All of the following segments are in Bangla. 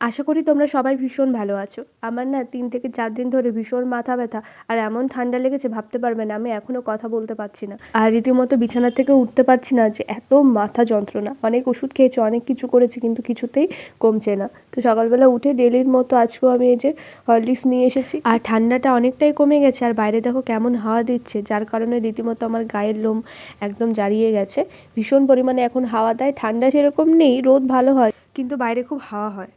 আশা করি তোমরা সবাই ভীষণ ভালো আছো। আমার না তিন থেকে চার দিন ধরে ভীষণ মাথা ব্যথা আর এমন ঠান্ডা লেগেছে ভাবতে পারবে না, আমি এখনও কথা বলতে পারছি না। আর রীতিমতো বিছানা থেকে উঠতে পারছি না যে এত মাথা যন্ত্রণা। অনেক ওষুধ খেয়েছি, অনেক কিছু করেছি, কিন্তু কিছুতেই কমছে না। তো সকালবেলা উঠে ডেলির মতো আজকেও আমি এই যে হরলিক্স নিয়ে এসেছি। আর ঠান্ডাটা অনেকটাই কমে গেছে আর বাইরে দেখো কেমন হাওয়া দিচ্ছে, যার কারণে রীতিমতো আমার গায়ের লোম একদম জারিয়ে গেছে। ভীষণ পরিমাণে এখন হাওয়া দেয়, ঠান্ডা সেরকম নেই, রোদ ভালো হয়, কিন্তু বাইরে খুব হাওয়া হয়।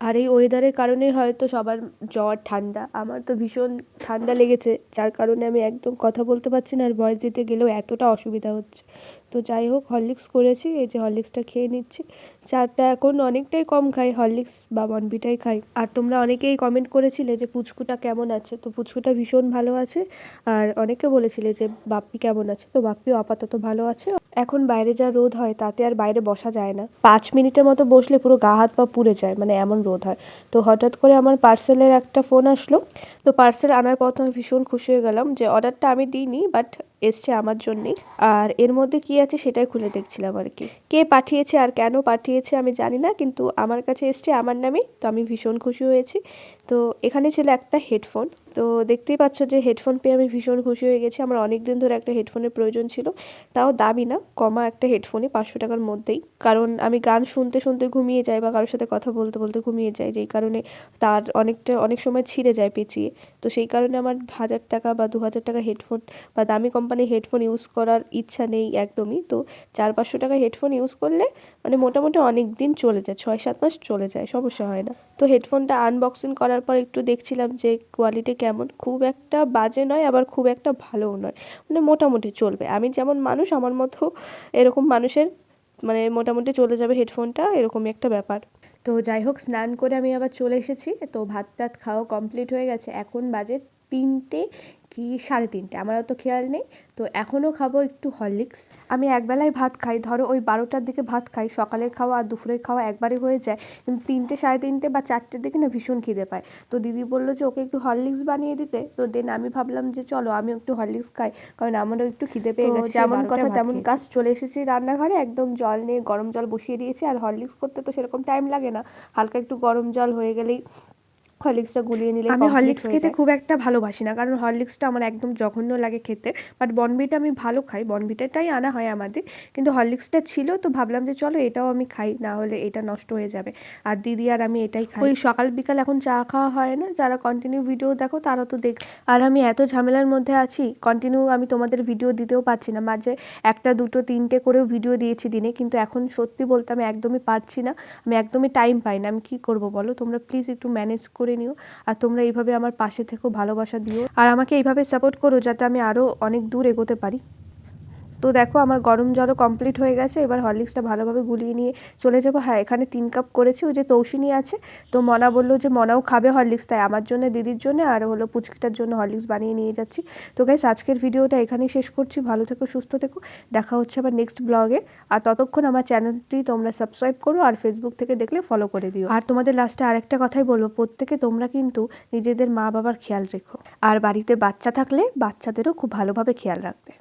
আর এই ওয়েদারের কারণেই হয়তো সবার জ্বর, ঠান্ডা। আমার তো ভীষণ ঠান্ডা লেগেছে, যার কারণে আমি একদম কথা বলতে পারছি না আর ভয়েস দিতে গেলেও এতটা অসুবিধা হচ্ছে। তো যাই হোক, হরলিক্স করেছি, এই যে হরলিক্সটা খেয়ে নিচ্ছি। চাটা এখন অনেকটাই কম খাই, হরলিক্স বা বনবিটাই খাই। আর তোমরা অনেকেই কমেন্ট করেছিলে যে পুচকুটা কেমন আছে, তো পুচকুটা ভীষণ ভালো আছে। আর অনেকে বলেছিলে যে বাপ্পি কেমন আছে, তো বাপ্পিও আপাতত ভালো আছে। এখন বাইরে যা রোদ হয়, তাতে আর বাইরে বসা যায় না। পাঁচ মিনিটের মতো বসলে পুরো গা হাত পা পুড়ে যায় মানে এমন রোদ হয়। তো হঠাৎ করে আমার পার্সেলের একটা ফোন আসলো। তো পার্সেল আনার পর তো আমি ভীষণ খুশি হয়ে গেলাম যে অর্ডারটা আমি দিইনি বাট এসছে আমার জন্যেই। আর এর মধ্যে কি আছে সেটাই খুলে দেখছিলাম আর কি কে পাঠিয়েছে আর কেন পাঠিয়েছে আমি জানি না, কিন্তু আমার কাছে এসছে আমার নামে, তো আমি ভীষণ খুশি হয়েছি। তো এখানে ছিল একটা হেডফোন তো দেখতেই পাচ্ছ যে হেডফোন পেয়ে আমি ভীষণ খুশি হয়ে গেছি। আমার অনেক দিন ধরে একটা হেডফোনের প্রয়োজন ছিল, তাও দামি না, কমা একটা হেডফোনই পাঁচশো টাকার মধ্যেই। কারণ আমি গান শুনতে শুনতে ঘুমিয়ে যাই বা কারোর সাথে কথা বলতে বলতে ঘুমিয়ে যাই, যেই কারণে তার অনেকটা, অনেক সময় ছিঁড়ে যায় পেঁচিয়ে। তো সেই কারণে আমার হাজার টাকা বা দু হাজার টাকা হেডফোন বা দামি কোম্পানির হেডফোন ইউজ করার ইচ্ছা নেই একদমই। তো চার পাঁচশো টাকা হেডফোন ইউজ করলে মানে মোটামুটি অনেক দিন চলে যায়, ছয় সাত মাস চলে যায়, সমস্যা হয় না। তো হেডফোনটা আনবক্সিং করার পর একটু দেখছিলাম যে কোয়ালিটি কেমন খুব একটা বাজে নয়, আবার খুব একটা ভালোও নয়। মানে মোটামুটি চলবে। আমি যেমন মানুষ, আমার মতো এরকম মানুষের মানে মোটামুটি চলে যাবে হেডফোনটা, এরকমই একটা ব্যাপার। তো যাই হোক, স্নান করে আমি আবার চলে এসেছি। তো ভাত টাত খাওয়া কমপ্লিট হয়ে গেছে। এখন বাজে তিনটে কি সাড়ে তিনটে আমার অত খেয়াল নেই। তো এখনও খাব একটু হরলিক্স। আমি একবেলায় ভাত খাই ধরো ওই বারোটার দিকে ভাত খাই সকালের খাওয়া আর দুপুরের খাওয়া একবারে হয়ে যায় কিন্তু তিনটে সাড়ে তিনটে বা চারটের দিকে না ভীষণ খিদে পায়। তো দিদি বলল যে ওকে একটু হরলিক্স বানিয়ে দিতে। তো দেন আমি ভাবলাম যে চলো আমিও একটু হরলিক্স খাই কারণ আমারও একটু খিদে পেয়ে গেছে। যেমন কথা তেমন কাজ চলে এসেছি রান্নাঘরে একদম জল নিয়ে গরম জল বসিয়ে দিয়েছি আর হরলিক্স করতে তো সেরকম টাইম লাগে না। হালকা একটু গরম জল হয়ে গেলেই হরলিক্সটা গুলিয়ে নিলে আমি হরলিক্স খেতে খুব একটা ভালোবাসি না কারণ হরলিক্সটা আমার একদম জঘন্য লাগে খেতে। বাট বনবিটা আমি ভালো খাই বনবিটাটাই আনা হয় আমাদের। কিন্তু হরলিক্সটা ছিল তো ভাবলাম যে চলো এটাও আমি খাই না হলে এটা নষ্ট হয়ে যাবে। আর দিদি আর আমি এটাই খাই। ওই সকাল বিকাল এখন চা খাওয়া হয় না? যারা কন্টিনিউ ভিডিও দেখো তারা তো দেখ আর আমি এত ঝামেলার মধ্যে আছি কন্টিনিউ আমি তোমাদের ভিডিও দিতেও পারছি না। মাঝে একটা দুটো তিনটে করেও ভিডিও দিয়েছি দিনে কিন্তু এখন সত্যি বলতে আমি একদমই পারছি না। আমি একদমই টাইম পাই না। আমি কী করব বলো? তোমরা প্লিজ একটু ম্যানেজ করে নিও। আর তোমরা এইভাবে আমার পাশে থেকেও ভালোবাসা দিও। আর আমাকে এইভাবে সাপোর্ট করো যাতে আমি আরও অনেক দূর এগোতে পারি। তো দেখো আমার গরম জলও কমপ্লিট হয়ে গেছে, এবার হরলিক্সটা ভালোভাবে গুলিয়ে নিয়ে চলে যাব। হ্যাঁ এখানে তিন কাপ করেছি, ওই যে তৌসিনী আছে। তো মনা বলল যে মনাও খাবে হরলিক্স, তাই আমার জন্য, দিদির জন্য, আর হলো পুচকিটার জন্য হরলিক্স বানিয়ে নিয়ে যাচ্ছি। তো গাইস আজকের ভিডিওটা এখানেই শেষ করছি। ভালো থেকো, সুস্থ থেকো। দেখা হচ্ছে আবার নেক্সট ব্লগে আর ততক্ষণ আমার চ্যানেলটি তোমরা সাবস্ক্রাইব করো, আর ফেসবুক থেকে দেখলে ফলো করে দিও। আর তোমাদের লাস্টে আরেকটা কথাই বলব, প্রত্যেকে তোমরা কিন্তু নিজেদের মা বাবার খেয়াল রেখো। আর বাড়িতে বাচ্চা থাকলে বাচ্চাদেরও খুব ভালোভাবে খেয়াল রাখবে।